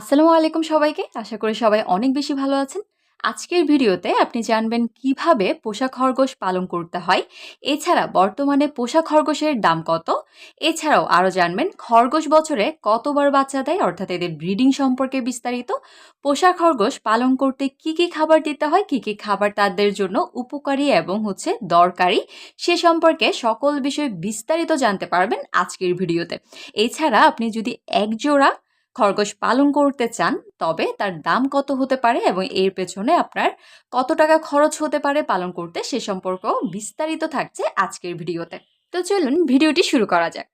আসসালামু আলাইকুম সবাইকে। আশা করি সবাই অনেক বেশি ভালো আছেন। আজকের ভিডিওতে আপনি জানবেন কীভাবে পোষা খরগোশ পালন করতে হয়। এছাড়া বর্তমানে পোষা খরগোশের দাম কত? এছাড়াও আরও জানবেন খরগোশ বছরে কতবার বাচ্চা দেয় অর্থাৎ এদের ব্রিডিং সম্পর্কে বিস্তারিত। পোষা খরগোশ পালন করতে কি, কি খাবার দিতে হয়, কি, কি খাবার তাদের জন্য উপকারী এবং হচ্ছে দরকারি সে সম্পর্কে সকল বিষয় বিস্তারিত জানতে পারবেন আজকের ভিডিওতে। এছাড়া আপনি যদি একজোড়া খরগোশ পালন করতে চান, তবে তার দাম কত হতে পারে এবং এর পেছনে আপনার কত টাকা খরচ হতে পারে পালন করতে সে সম্পর্কেও বিস্তারিত থাকছে আজকের ভিডিওতে। তো চলুন ভিডিওটি শুরু করা যাক।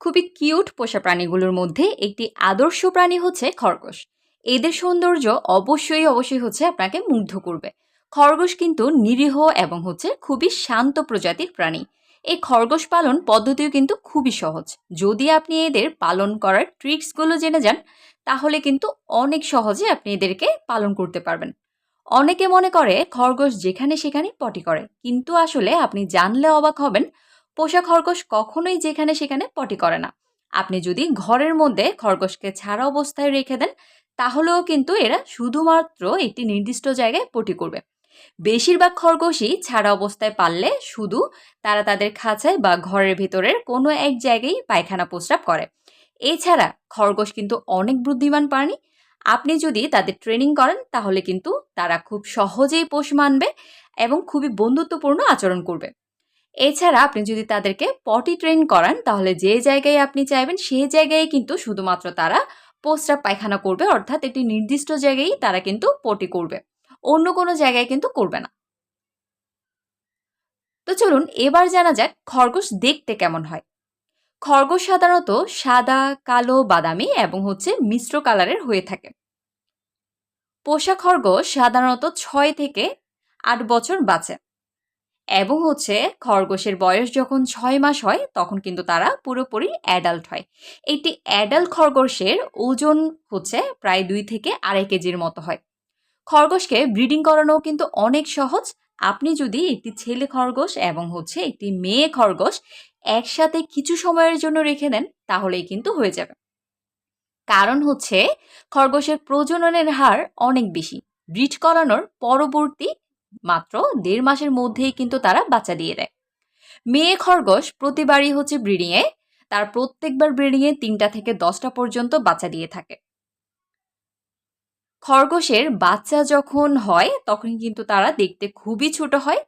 খুবই কিউট পোষা প্রাণীগুলোর মধ্যে একটি আদর্শ প্রাণী হচ্ছে খরগোশ। এদের সৌন্দর্য অবশ্যই অবশ্যই হচ্ছে আপনাকে মুগ্ধ করবে। খরগোশ কিন্তু নিরীহ এবং হচ্ছে খুবই শান্ত প্রজাতির প্রাণী। এই খরগোশ পালন পদ্ধতিও কিন্তু খুবই সহজ। যদি আপনি এদের পালন করার ট্রিক্সগুলো জেনে যান, তাহলে কিন্তু অনেক সহজে আপনি এদেরকে পালন করতে পারবেন। অনেকে মনে করে খরগোশ যেখানে সেখানে পটি করে, কিন্তু আসলে আপনি জানলে অবাক হবেন, পোষা খরগোশ কখনোই যেখানে সেখানে পটি করে না। আপনি যদি ঘরের মধ্যে খরগোশকে ছাড়া অবস্থায় রেখে দেন, তাহলেও কিন্তু এরা শুধুমাত্র একটি নির্দিষ্ট জায়গায় পটি করবে। বেশিরভাগ খরগোশই ছাড়া অবস্থায় পারলে শুধু তারা তাদের খাঁচায় বা ঘরের ভেতরের কোনো এক জায়গায় পায়খানা প্রস্রাব করে। এছাড়া খরগোশ কিন্তু অনেক বুদ্ধিমান প্রাণী। আপনি যদি তাদের ট্রেনিং করেন, তাহলে কিন্তু তারা খুব সহজেই পোষ মানবে এবং খুবই বন্ধুত্বপূর্ণ আচরণ করবে। এছাড়া আপনি যদি তাদেরকে পটি ট্রেন করান, তাহলে যে জায়গায় আপনি চাইবেন সেই জায়গায় কিন্তু শুধুমাত্র তারা প্রস্রাব পায়খানা করবে, অর্থাৎ একটি নির্দিষ্ট জায়গায় তারা কিন্তু পটি করবে। অন্য কোনো জায়গায় কিন্তু করবে না। তো চলুন এবার জানা যাক খরগোশ দেখতে কেমন হয়। খরগোশ সাধারণত সাদা, কালো, বাদামি এবং হচ্ছে মিশ্র কালারের হয়ে থাকে। পোষা খরগোশ সাধারণত ছয় থেকে আট বছর বাঁচে এবং হচ্ছে খরগোশের বয়স যখন ছয় মাস হয় তখন কিন্তু তারা পুরোপুরি অ্যাডাল্ট হয়। একটি অ্যাডাল্ট খরগোশের ওজন হচ্ছে প্রায় দুই থেকে আড়াই কেজির মতো হয়। খরগোশকে ব্রিডিং করানো কিন্তু অনেক সহজ। আপনি যদি একটি ছেলে খরগোশ এবং হচ্ছে একটি মেয়ে খরগোশ একসাথে কিছু সময়ের জন্য রেখে দেন, তাহলেই কিন্তু হয়ে যাবে। কারণ হচ্ছে খরগোশের প্রজননের হার অনেক বেশি। ব্রিড করানোর পরবর্তী মাত্র দেড় মাসের মধ্যেই কিন্তু তারা বাচ্চা দিয়ে দেয়। মেয়ে খরগোশ প্রতিবারই হচ্ছে ব্রিডিংয়ে, তার প্রত্যেকবার ব্রিডিংয়ে তিনটা থেকে দশটা পর্যন্ত বাচ্চা দিয়ে থাকে। খরগোশের বাচ্চা যখন হয়, তখন কিন্তু তারা দেখতে খুবই ছোট হয়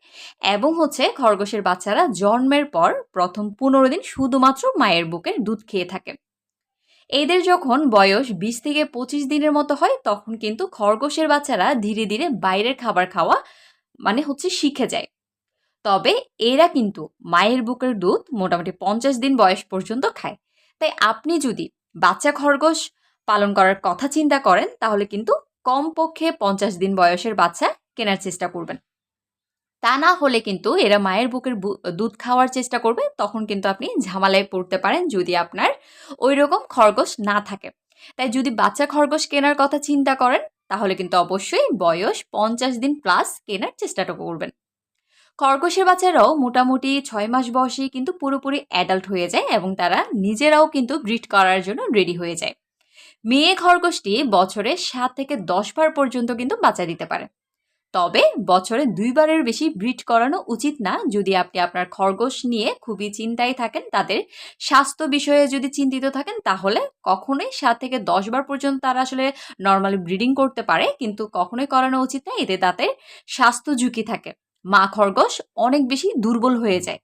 এবং হচ্ছে খরগোশের বাচ্চারা জন্মের পর প্রথম পনেরো দিন শুধুমাত্র মায়ের বুকের দুধ খেয়ে থাকে। এদের যখন বয়স বিশ থেকে পঁচিশ দিনের মতো হয়, তখন কিন্তু খরগোশের বাচ্চারা ধীরে ধীরে বাইরের খাবার খাওয়া মানে হচ্ছে শিখে যায়। তবে এরা কিন্তু মায়ের বুকের দুধ মোটামুটি পঞ্চাশ দিন বয়স পর্যন্ত খায়। তাই আপনি যদি বাচ্চা খরগোশ পালন করার কথা চিন্তা করেন, তাহলে কিন্তু কমপক্ষে পঞ্চাশ দিন বয়সের বাচ্চা কেনার চেষ্টা করবেন। তা না হলে কিন্তু এরা মায়ের বুকের দুধ খাওয়ার চেষ্টা করবে, তখন কিন্তু আপনি ঝামেলায় পড়তে পারেন যদি আপনার ওই রকম খরগোশ না থাকে। তাই যদি বাচ্চা খরগোশ কেনার কথা চিন্তা করেন, তাহলে কিন্তু অবশ্যই বয়স পঞ্চাশ দিন প্লাস কেনার চেষ্টাটা করবেন। খরগোশের বাচ্চারাও মোটামুটি ছয় মাস বয়সে কিন্তু পুরোপুরি অ্যাডাল্ট হয়ে যায় এবং তারা নিজেরাও কিন্তু ব্রিড করার জন্য রেডি হয়ে যায়। মেয়ে খরগোশটি বছরে সাত থেকে দশ বার পর্যন্ত কিন্তু বাচ্চা দিতে পারে। তবে বছরে দুইবারের বেশি ব্রিড করানো উচিত না। যদি আপনি আপনার খরগোশ নিয়ে খুবই চিন্তায় থাকেন, তাদের স্বাস্থ্য বিষয়ে যদি চিন্তিত থাকেন, তাহলে কখনোই সাত থেকে দশ বার পর্যন্ত তারা আসলে নর্মালি ব্রিডিং করতে পারে। কিন্তু কখনোই করানো উচিত না। এতে তাদের স্বাস্থ্য ঝুঁকি থাকে। মা খরগোশ অনেক বেশি দুর্বল হয়ে যায়।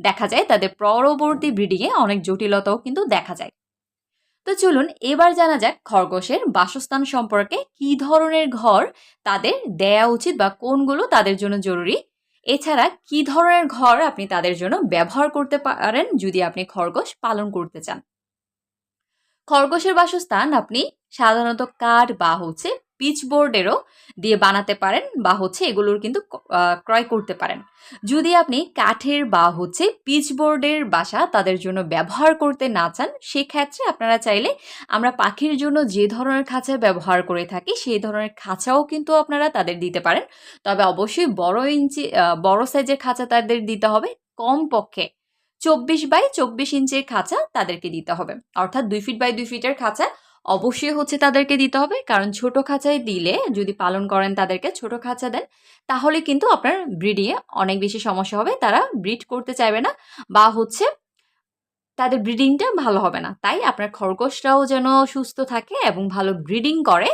দেখা যায় তাদের পরবর্তী ব্রিডিংয়ে অনেক জটিলতাও কিন্তু দেখা যায়। তো চলুন এবার জানা যাক খরগোশের বাসস্থান সম্পর্কে কি ধরনের ঘর তাদের দেয়া উচিত বা কোনগুলো তাদের জন্য জরুরি। এছাড়া কি ধরনের ঘর আপনি তাদের জন্য ব্যবহার করতে পারেন যদি আপনি খরগোশ পালন করতে চান? খরগোশের বাসস্থান আপনি সাধারণত কাঠ বা হচ্ছে পিচবোর্ডেরও দিয়ে বানাতে পারেন বা হচ্ছে এগুলোর কিন্তু ক্রয় করতে পারেন। যদি আপনি কাঠের বা হচ্ছে পিচবোর্ডের বাসা তাদের জন্য ব্যবহার করতে না চান, সেক্ষেত্রে আপনারা চাইলে আমরা পাখির জন্য যে ধরনের খাঁচা ব্যবহার করে থাকি, সেই ধরনের খাঁচাও কিন্তু আপনারা তাদের দিতে পারেন। তবে অবশ্যই বড় ইঞ্চি বড় সাইজের খাঁচা তাদের দিতে হবে। কম পক্ষে চব্বিশ বাই চব্বিশ ইঞ্চের খাঁচা তাদেরকে দিতে হবে। অর্থাৎ দুই ফিট বাই দুই ফিটের খাঁচা অবশ্যই হচ্ছে তাদেরকে দিতে হবে। কারণ ছোট খাঁচায় দিলে, যদি পালন করেন তাদেরকে ছোট খাঁচা দেন, তাহলে কিন্তু আপনার ব্রিডিংয়ে অনেক বেশি সমস্যা হবে। তারা ব্রিড করতে চাইবে না বা হচ্ছে তাদের ব্রিডিংটা ভালো হবে না। তাই আপনার খরগোশরাও যেন সুস্থ থাকে এবং ভালো ব্রিডিং করে,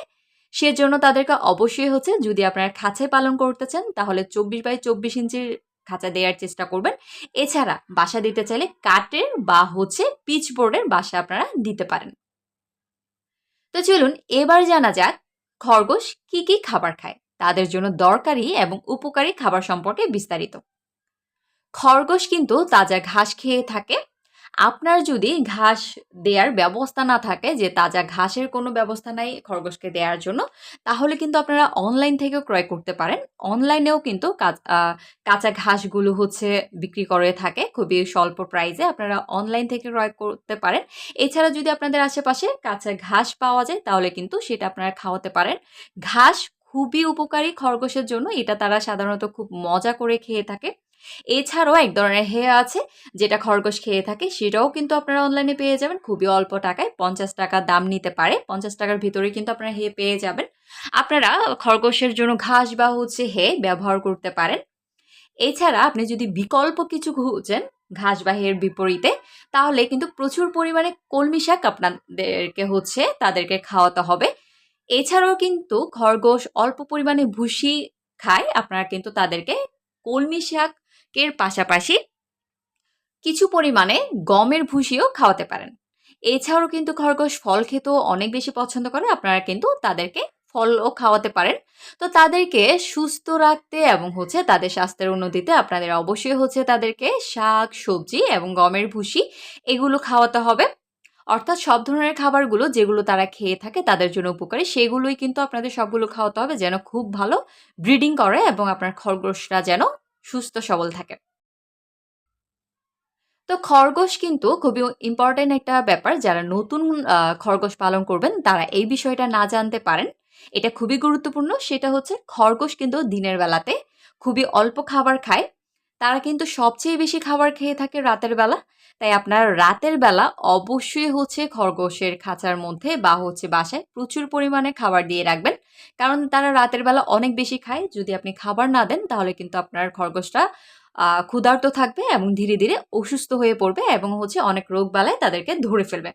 সেজন্য তাদেরকে অবশ্যই হচ্ছে যদি আপনার খাঁচায় পালন করতে চান, তাহলে চব্বিশ বাই চব্বিশ ইঞ্চির খাঁচা দেওয়ার চেষ্টা করবেন। এছাড়া বাসা দিতে চাইলে কাঠের বা হচ্ছে পিচ বোর্ডের বাসা আপনারা দিতে পারেন। তো চলুন এবার জানা যাক, খরগোশ কি কি খাবার খায়, তাদের জন্য দরকারি এবং উপকারী খাবার সম্পর্কে বিস্তারিত। খরগোশ কিন্তু তাজা ঘাস খেয়ে থাকে আপনার যদি ঘাস দেওয়ার ব্যবস্থা না থাকে, যে তাজা ঘাসের কোনো ব্যবস্থা নাই খরগোশকে দেওয়ার জন্য, তাহলে কিন্তু আপনারা অনলাইন থেকেও ক্রয় করতে পারেন। অনলাইনেও কিন্তু কাঁচা ঘাসগুলো হচ্ছে বিক্রি করে থাকে। খুবই স্বল্প প্রাইসে আপনারা অনলাইন থেকে ক্রয় করতে পারেন। এছাড়া যদি আপনাদের আশেপাশে কাঁচা ঘাস পাওয়া যায়, তাহলে কিন্তু সেটা আপনারা খাওয়াতে পারেন। ঘাস খুবই উপকারী খরগোশের জন্য, এটা তারা সাধারণত খুব মজা করে খেয়ে থাকে। এছাড়াও এক ধরনের হেয়া আছে, যেটা খরগোশ খেয়ে থাকে, সেটাও কিন্তু আপনারা অনলাইনে পেয়ে যাবেন। খুবই অল্প টাকায়, পঞ্চাশ টাকা দাম নিতে পারে, পঞ্চাশ টাকার ভিতরে কিন্তু আপনারা হে পেয়ে যাবেন। আপনারা খরগোশের জন্য ঘাস বা হচ্ছে হে ব্যবহার করতে পারেন। এছাড়া আপনি যদি বিকল্প কিছু খুঁজেন ঘাস বা হের বিপরীতে, তাহলে কিন্তু প্রচুর পরিমাণে কলমি শাক আপনাদেরকে হচ্ছে তাদেরকে খাওয়াতে হবে। এছাড়াও কিন্তু খরগোশ অল্প পরিমাণে ভুসি খায়, আপনারা কিন্তু তাদেরকে কলমি শাক কের পাশাপাশি কিছু পরিমাণে গমের ভুসিও খাওয়াতে পারেন। এছাড়াও কিন্তু খরগোশ ফল খেতেও অনেক বেশি পছন্দ করে। আপনারা কিন্তু তাদেরকে ফলও খাওয়াতে পারেন। তো তাদেরকে সুস্থ রাখতে এবং হচ্ছে তাদের স্বাস্থ্যের উন্নতিতে আপনাদের অবশ্যই হচ্ছে তাদেরকে শাক, সবজি এবং গমের ভুসি এগুলো খাওয়াতে হবে। অর্থাৎ সব ধরনের খাবারগুলো যেগুলো তারা খেয়ে থাকে তাদের জন্য উপকারী, সেগুলোই কিন্তু আপনাদের সবগুলো খাওয়াতে হবে যেন খুব ভালো ব্রিডিং করে এবং আপনার খরগোশরা যেন সুস্থ, সবল থাকে। তো খরগোশ কিন্তু খুবই ইম্পর্টেন্ট একটা ব্যাপার। যারা নতুন খরগোশ পালন করবেন, তারা এই বিষয়টা না জানতে পারেন। এটা খুবই গুরুত্বপূর্ণ। সেটা হচ্ছে খরগোশ কিন্তু দিনের বেলাতে খুবই অল্প খাবার খায়। তারা কিন্তু সবচেয়ে বেশি খাবার খেয়ে থাকে রাতের বেলা। তাই আপনার রাতের বেলা অবশ্যই হচ্ছে খরগোশের খাঁচার মধ্যে বা হচ্ছে বাসায় প্রচুর পরিমাণে খাবার দিয়ে রাখবেন। কারণ তারা রাতের বেলা অনেক বেশি খায়। যদি আপনি খাবার না দেন, তাহলে কিন্তু আপনার খরগোশটা ক্ষুধার্ত থাকবে এবং ধীরে ধীরে অসুস্থ হয়ে পড়বে এবং হচ্ছে অনেক রোগ বালায় তাদেরকে ধরে ফেলবে।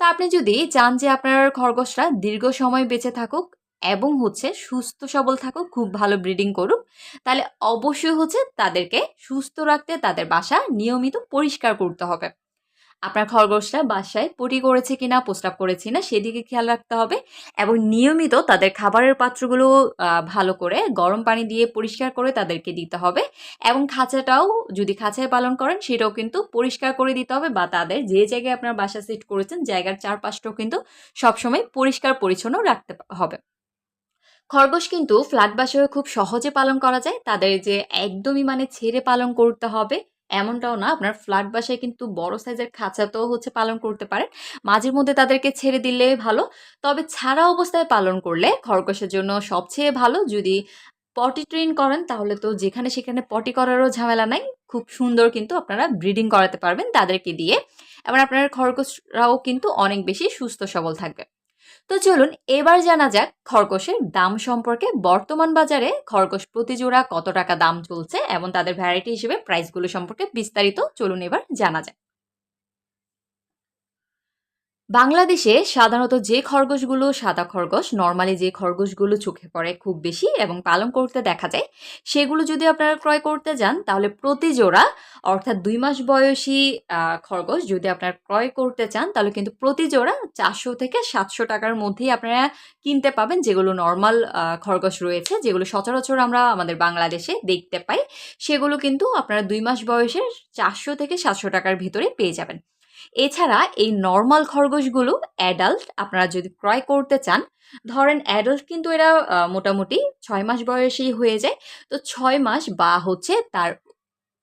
তা আপনি যদি চান যে আপনার খরগোশরা দীর্ঘ সময় বেঁচে থাকুক এবং হচ্ছে সুস্থ সবল থাকুক, খুব ভালো ব্রিডিং করুক, তাহলে অবশ্যই হচ্ছে তাদেরকে সুস্থ রাখতে তাদের বাসা নিয়মিত পরিষ্কার করতে হবে। আপনার খরগোশরা বাসায় পটি করেছে কিনা, প্রস্রাব করেছে না সেদিকে খেয়াল রাখতে হবে এবং নিয়মিত তাদের খাবারের পাত্রগুলো ভালো করে গরম পানি দিয়ে পরিষ্কার করে তাদেরকে দিতে হবে এবং খাঁচাটাও যদি খাঁচায় পালন করেন, সেটাও কিন্তু পরিষ্কার করে দিতে হবে বা তাদের যে জায়গায় আপনার বাসা সেট করেছেন, জায়গার চারপাশটাও কিন্তু সবসময় পরিষ্কার পরিচ্ছন্ন রাখতে হবে। খরগোশ কিন্তু ফ্ল্যাট বাসায় খুব সহজে পালন করা যায়, তাদের যে একদমই মানে ছেড়ে পালন করতে হবে। এমনটাও না, আপনার ফ্ল্যাট বাসায় কিন্তু বড় সাইজের খাঁচাতেও হচ্ছে পালন করতে পারেন। মাঝে মধ্যে তাদেরকে ছেড়ে দিলে ভালো, তবে ছাড়া অবস্থায় পালন করলে খরগোশের জন্য সবচেয়ে ভালো। যদি পটি ট্রেন করেন, তাহলে তো যেখানে সেখানে পটি করারও ঝামেলা নাই। খুব সুন্দর কিন্তু আপনারা ব্রিডিং করাতে পারবেন তাদেরকে দিয়ে। এবার আপনার খরগোশরাও কিন্তু অনেক বেশি সুস্থ সবল থাকবে। তো চলুন এবার জানা যাক খরগোশের দাম সম্পর্কে। বর্তমান বাজারে খরগোশ প্রতি জোড়া কত টাকা দাম চলছে এবং তাদের ভ্যারাইটি হিসেবে প্রাইসগুলো সম্পর্কে বিস্তারিত। চলুন এবার জানা যাক। বাংলাদেশে সাধারণত যে খরগোশগুলো সাদা খরগোশ নর্মালি যে খরগোশগুলো চোখে পড়ে খুব বেশি এবং পালন করতে দেখা যায়, সেগুলো যদি আপনারা ক্রয় করতে যান, তাহলে প্রতি জোড়া অর্থাৎ দুই মাস বয়সী খরগোশ যদি আপনারা ক্রয় করতে চান, তাহলে কিন্তু প্রতি জোড়া চারশো থেকে সাতশো টাকার মধ্যেই আপনারা কিনতে পাবেন যেগুলো নর্মাল খরগোশ রয়েছে, যেগুলো সচরাচর আমরা আমাদের বাংলাদেশে দেখতে পাই, সেগুলো কিন্তু আপনারা দুই মাস বয়সের চারশো থেকে সাতশো টাকার ভিতরে পেয়ে যাবেন। এছাড়া এই নর্মাল খরগোশগুলো অ্যাডাল্ট আপনারা যদি ক্রয় করতে চান, ধরেন অ্যাডাল্ট কিন্তু এরা মোটামুটি ছয় মাস বয়সী হয়ে যায়। তো ছয় মাস বা হচ্ছে তার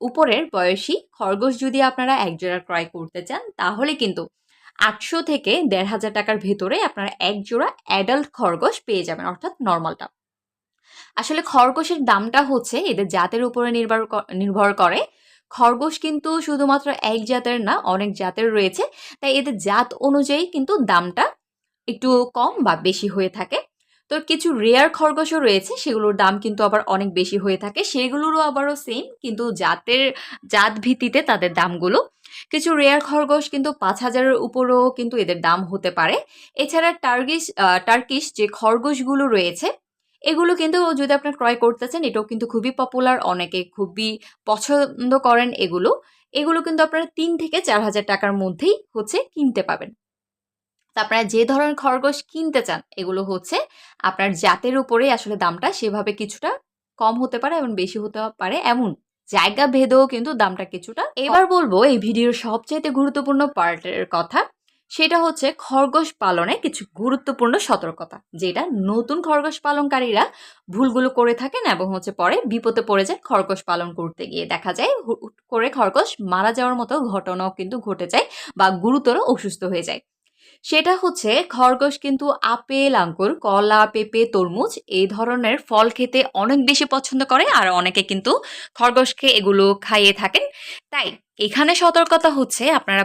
উপরের বয়সী খরগোশ যদি আপনারা এক জোড়া ক্রয় করতে চান, তাহলে কিন্তু আটশো থেকে দেড় হাজার টাকার ভেতরে আপনারা এক জোড়া অ্যাডাল্ট খরগোশ পেয়ে যাবেন, অর্থাৎ নর্মালটা আসলে খরগোশের দামটা হচ্ছে এদের জাতের উপরে নির্ভর নির্ভর করে। খরগোশ কিন্তু শুধুমাত্র এক জাতের না, অনেক জাতের রয়েছে। তাই এদের জাত অনুযায়ী কিন্তু দামটা একটু কম বা বেশি হয়ে থাকে। তো কিছু রেয়ার খরগোশও রয়েছে, সেগুলোর দাম কিন্তু আবার অনেক বেশি হয়ে থাকে। সেগুলোরও আবারও সেম কিন্তু জাতের, জাত ভিত্তিতে তাদের দামগুলো। কিছু রেয়ার খরগোশ কিন্তু পাঁচ হাজারের উপরেও কিন্তু এদের দাম হতে পারে। এছাড়া টার্গিশ টার্কিশ যে খরগোশগুলো রয়েছে এগুলো কিন্তু যদি আপনার ক্রয় করতে চান, এটাও কিন্তু খুবই পপুলার অনেকে খুবই পছন্দ করেন এগুলো। এগুলো কিন্তু আপনারা তিন থেকে চার হাজার টাকার মধ্যেই হচ্ছে কিনতে পাবেন। আপনারা যে ধরনের খরগোশ কিনতে চান, এগুলো হচ্ছে আপনার জাতের উপরেই আসলে দামটা সেভাবে কিছুটা কম হতে পারে এবং বেশি হতে পারে এমন জায়গা ভেদেও কিন্তু দামটা কিছুটা এবার বলব, এই ভিডিওর সবচেয়ে গুরুত্বপূর্ণ পার্টের কথা। সেটা হচ্ছে খরগোশ পালনে কিছু গুরুত্বপূর্ণ সতর্কতা, যেটা নতুন খরগোশ পালনকারীরা ভুলগুলো করে থাকেন এবং হচ্ছে পরে বিপদে পড়ে যায় খরগোশ পালন করতে গিয়ে। দেখা যায় করে খরগোশ মারা যাওয়ার মতো ঘটনাও কিন্তু ঘটে যায় বা গুরুতর অসুস্থ হয়ে যায়। সেটা হচ্ছে খরগোশ কিন্তু আপেল, আঙ্গুর, কলা, পেঁপে, তরমুজ এই ধরনের ফল খেতে অনেক বেশি পছন্দ করে আর অনেকে কিন্তু খরগোশকে এগুলো খাইয়ে থাকেন। তাই এখানে সতর্কতা হচ্ছে আপনারা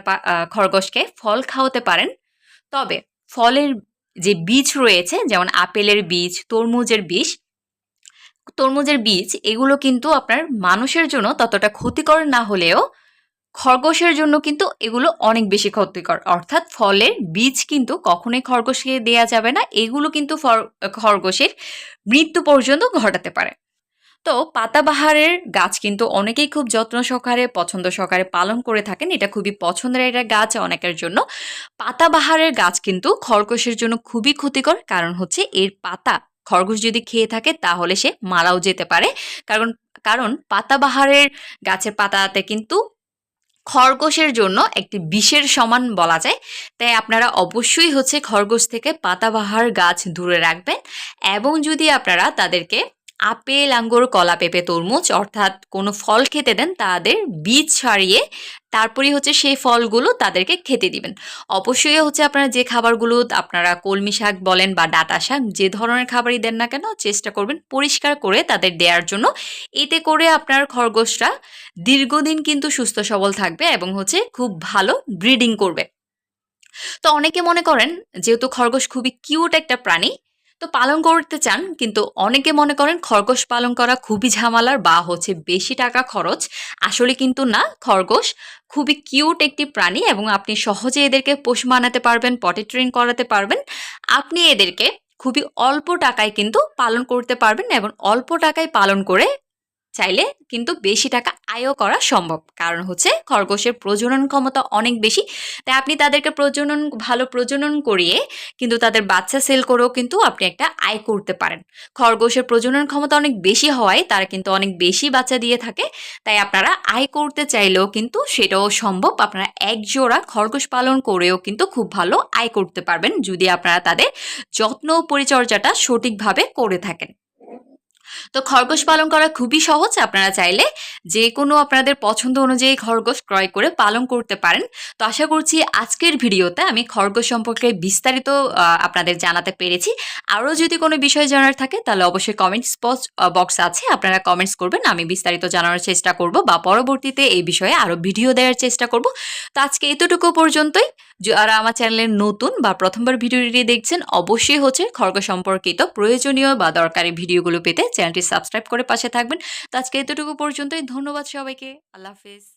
খরগোশকে ফল খাওয়াতে পারেন। তবে ফলের যে বীজ রয়েছে, যেমন আপেলের বীজ, তরমুজের বীজ তরমুজের বীজ এগুলো কিন্তু আপনার মানুষের জন্য ততটা ক্ষতিকর না হলেও খরগোশের জন্য কিন্তু এগুলো অনেক বেশি ক্ষতিকর। অর্থাৎ ফলের বীজ কিন্তু কখনোই খরগোশকে দেয়া যাবে না, এগুলো কিন্তু খরগোশের মৃত্যু পর্যন্ত ঘটাতে পারে। তো পাতাবাহারের গাছ কিন্তু অনেকেই খুব যত্ন সহকারে, পছন্দ সহকারে পালন করে থাকেন। এটা খুবই পছন্দের একটা গাছ অনেকের জন্য। পাতাবাহারের গাছ কিন্তু খরগোশের জন্য খুবই ক্ষতিকর, কারণ হচ্ছে এর পাতা, খরগোশ যদি খেয়ে থাকে তাহলে সে মারাও যেতে পারে। কারণ কারণ পাতাবাহারের গাছের পাতাতে কিন্তু খরগোশের জন্য একটি বিষের সমান বলা যায়। তাই আপনারা অবশ্যই হচ্ছে খরগোশ থেকে পাতাবাহার গাছ দূরে রাখবেন এবং যদি আপনারা তাদেরকে আপেল, আঙ্গুর, কলা, পেঁপে, তরমুজ, অর্থাৎ কোনো ফল খেতে দেন, তাদের বীজ ছাড়িয়ে তারপরেই হচ্ছে সেই ফলগুলো তাদেরকে খেতে দিবেন। অবশ্যই হচ্ছে আপনারা যে খাবারগুলো আপনারা কলমি শাক বলেন বা ডাটা শাক, যে ধরনের খাবারই দেন না কেন, চেষ্টা করবেন পরিষ্কার করে তাদের দেওয়ার জন্য। এতে করে আপনার খরগোশরা দীর্ঘদিন কিন্তু সুস্থ, সবল থাকবে এবং হচ্ছে খুব ভালো ব্রিডিং করবে। তো অনেকে মনে করেন, যেহেতু খরগোশ খুবই কিউট একটা প্রাণী তো পালন করতে চান, কিন্তু অনেকে মনে করেন খরগোশ পালন করা খুবই ঝামেলার বা হচ্ছে বেশি টাকা খরচ। আসলে কিন্তু না, খরগোশ খুবই কিউট একটি প্রাণী এবং আপনি সহজে এদেরকে পোষ মানাতে পারবেন পটি ট্রেন করাতে পারবেন। আপনি এদেরকে খুবই অল্প টাকায় কিন্তু পালন করতে পারবেন এবং অল্প টাকায় পালন করে চাইলে কিন্তু বেশি টাকা আয়ও করা সম্ভব। কারণ হচ্ছে খরগোশের প্রজনন ক্ষমতা অনেক বেশি। তাই আপনি তাদেরকে প্রজনন, ভালো প্রজনন করিয়ে কিন্তু তাদের বাচ্চা সেল করেও কিন্তু আপনি একটা আয় করতে পারেন। খরগোশের প্রজনন ক্ষমতা অনেক বেশি হওয়ায় তারা কিন্তু অনেক বেশি বাচ্চা দিয়ে থাকে। তাই আপনারা আয় করতে চাইলেও কিন্তু সেটাও সম্ভব। আপনারা এক জোড়া খরগোশ পালন করেও কিন্তু খুব ভালো আয় করতে পারবেন। যদি আপনারা তাদের যত্ন পরিচর্যাটা সঠিকভাবে করে থাকেন। তো খরগোশ পালন করা খুবই সহজ। আপনারা চাইলে যে কোনো আপনাদের পছন্দ অনুযায়ী খরগোশ ক্রয় করে পালন করতে পারেন। তো আশা করছি আজকের ভিডিওতে আমি খরগোশ সম্পর্কে বিস্তারিত আপনাদের জানাতে পেরেছি। আরও যদি কোনো বিষয় জানার থাকে, তাহলে অবশ্যই কমেন্টস বক্স আছে। আপনারা কমেন্টস করবেন, আমি বিস্তারিত জানানোর চেষ্টা করব বা পরবর্তীতে এই বিষয়ে আরও ভিডিও দেওয়ার চেষ্টা করব। তো আজকে এতটুকু পর্যন্তই। যারা আমার চ্যানেলের নতুন বা প্রথমবার ভিডিওটি দেখছেন, অবশ্যই হচ্ছে খড়গ সম্পর্কিত প্রয়োজনীয় বা দরকারি ভিডিওগুলো পেতে চ্যানেলটি সাবস্ক্রাইব করে পাশে থাকবেন। তো আজকে এতটুকু পর্যন্তই। ধন্যবাদ সবাইকে। আল্লাহ হাফেজ।